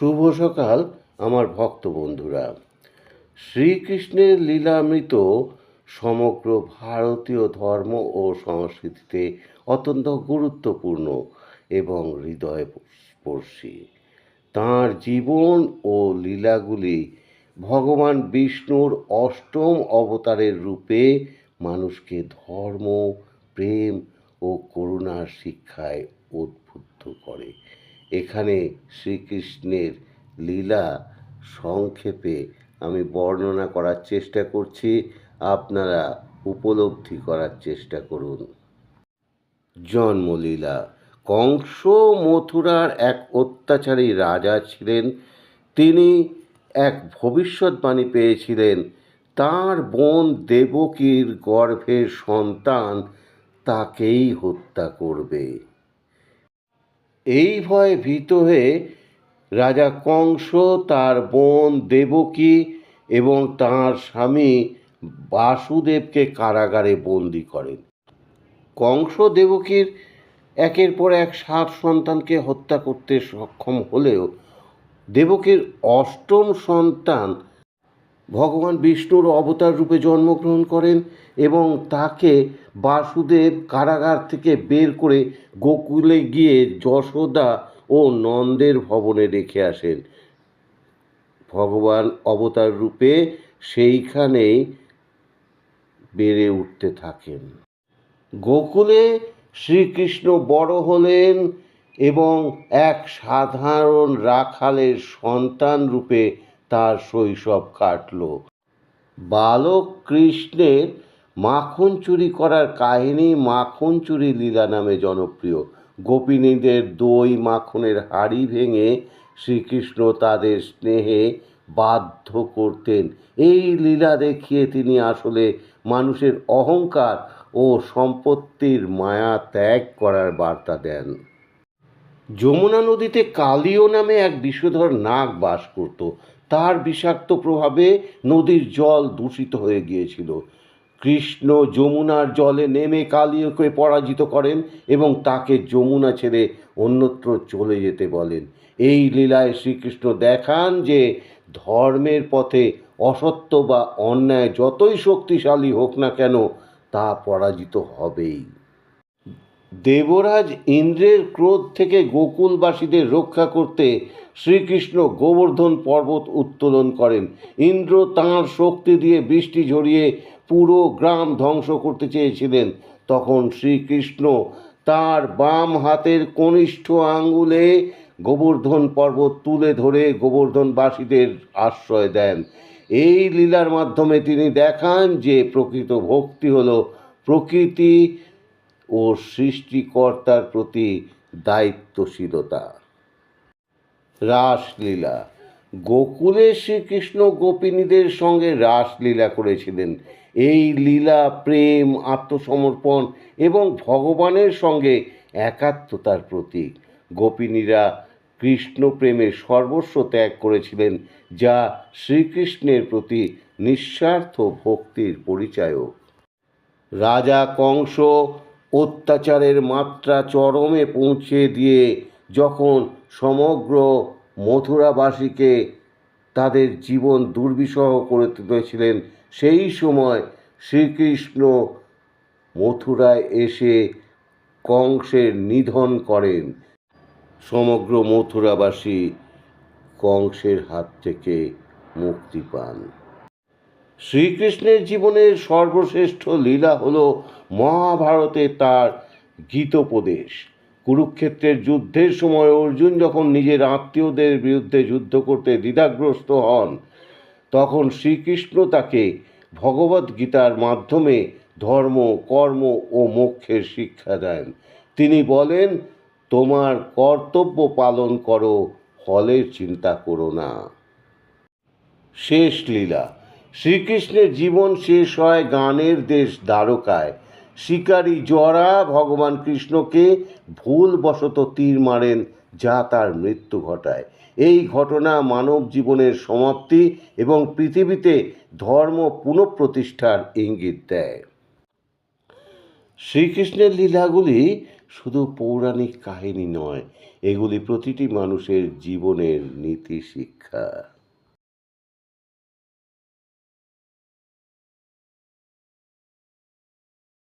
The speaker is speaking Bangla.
শুভ সকাল, আমার ভক্ত বন্ধুরা। শ্রীকৃষ্ণের লীলামৃত সমগ্র ভারতীয় ধর্ম ও সংস্কৃতিতে অত্যন্ত গুরুত্বপূর্ণ এবং হৃদয় স্পর্শী তাঁর জীবন ও লীলাগুলি ভগবান বিষ্ণুর অষ্টম অবতারের রূপে মানুষকে ধর্ম, প্রেম ও করুণার শিক্ষায় উদ্বুদ্ধ করে। এখানে শ্রীকৃষ্ণের লীলা সংক্ষেপে আমি বর্ণনা করার চেষ্টা করছি। আপনারা উপলব্ধি করার চেষ্টা করুন। জন্মলীলা। কংস মথুরার এক অত্যাচারী রাজা ছিলেন। তিনি এক ভবিষ্যৎবাণী পেয়েছিলেন, তার বোন দেবকীর গর্ভের সন্তান তাকেই হত্যা করবে। এই ভয়ে ভীত হয়ে রাজা কংস তার বোন দেবকী এবং তার স্বামী বাসুদেবকে কারাগারে বন্দি করেন। কংস দেবকীর একের পর এক সাত সন্তানকে হত্যা করতে সক্ষম হলেও দেবকীর অষ্টম সন্তান ভগবান বিষ্ণুর অবতার রূপে জন্মগ্রহণ করেন এবং তাকে বাসুদেব কারাগার থেকে বের করে গোকুলে গিয়ে যশোদা ও নন্দের ভবনে রেখে আসেন। ভগবান অবতার রূপে সেইখানেই বেড়ে উঠতে থাকেন। গোকুলে শ্রীকৃষ্ণ বড় হলেন এবং এক সাধারণ রাখালের সন্তান রূপে তার শৈশব কাটল। বালক কৃষ্ণের মাখন চুরি করার কাহিনী মাখন চুরি লীলা নামে জনপ্রিয়। গোপিনীদের দই মাখনের হাড়ি ভেঙে শ্রীকৃষ্ণ তাদের স্নেহে বাধ্য করতেন। এই লীলা দেখিয়ে তিনি আসলে মানুষের অহংকার ও সম্পত্তির মায়া ত্যাগ করার বার্তা দেন। যমুনা নদীতে কালীয় নামে এক বিষধর নাগ বাস করত। তার বিষাক্ত প্রভাবে নদীর জল দূষিত হয়ে গিয়েছিল। কৃষ্ণ যমুনার জলে নেমে কালীকে পরাজিত করেন এবং তাকে যমুনা ছেড়ে অন্যত্র চলে যেতে বলেন। এই লীলায় শ্রীকৃষ্ণ দেখান যে ধর্মের পথে অসত্য বা অন্যায় যতই শক্তিশালী হোক না কেন তা পরাজিত হবেই। দেবরাজ ইন্দ্রের ক্রোধ থেকে গোকুলবাসীদের রক্ষা করতে শ্রীকৃষ্ণ গোবর্ধন পর্বত উত্তোলন করেন। ইন্দ্র তাঁর শক্তি দিয়ে বৃষ্টি ঝরিয়ে পুরো গ্রাম ধ্বংস করতে চেয়েছিলেন। তখন শ্রীকৃষ্ণ তার বাম হাতের কনিষ্ঠ আঙ্গুলে গোবর্ধন পর্বত তুলে ধরে গোবর্ধনবাসীদের আশ্রয় দেন। এই লীলার মাধ্যমে তিনি দেখান যে প্রকৃত ভক্তি হলো প্রকৃতি ও সৃষ্টিকর্তার প্রতি দায়িত্বশীলতা। রাসলীলা। গোকুলে শ্রীকৃষ্ণ গোপিনীদের সঙ্গে রাসলীলা করেছিলেন। এই লীলা, প্রেম, আত্মসমর্পণ এবং ভগবানের সঙ্গে একাত্মতার প্রতীক। গোপিনীরা কৃষ্ণ প্রেমের সর্বস্ব ত্যাগ করেছিলেন, যা শ্রীকৃষ্ণের প্রতি নিঃস্বার্থ ভক্তির পরিচায়ক। রাজা কংস অত্যাচারের মাত্রা চরমে পৌঁছে দিয়ে যখন সমগ্র মথুরাবাসীকে তাদের জীবন দুর্বিষহ করে তুলেছিলেন, সেই সময় শ্রীকৃষ্ণ মথুরায় এসে কংসের নিধন করেন। সমগ্র মথুরাবাসী কংসের হাত থেকে মুক্তি পান। শ্রীকৃষ্ণের জীবনের সর্বশ্রেষ্ঠ লীলা হল মহাভারতে তার গীতোপদেশ। কুরুক্ষেত্রের যুদ্ধের সময় অর্জুন যখন নিজের আত্মীয়দের বিরুদ্ধে যুদ্ধ করতে দ্বিধাগ্রস্ত হন, তখন শ্রীকৃষ্ণ তাকে ভগবদ গীতার মাধ্যমে ধর্ম, কর্ম ও মোক্ষের শিক্ষা দেন। তিনি বলেন, তোমার কর্তব্য পালন করো, ফলের চিন্তা করো না। শেষ লীলা। শ্রীকৃষ্ণের জীবন শেষ হয় গানের দেশ দ্বারকায়। শিকারী জরা ভগবান কৃষ্ণকে ভুলবশত তীর মারেন, যা তার মৃত্যু ঘটায়। এই ঘটনা মানব জীবনের সমাপ্তি এবং পৃথিবীতে ধর্ম পুনঃপ্রতিষ্ঠার ইঙ্গিত দেয়। শ্রীকৃষ্ণের লীলাগুলি শুধু পৌরাণিক কাহিনী নয়, এগুলি প্রতিটি মানুষের জীবনের নীতি শিক্ষা।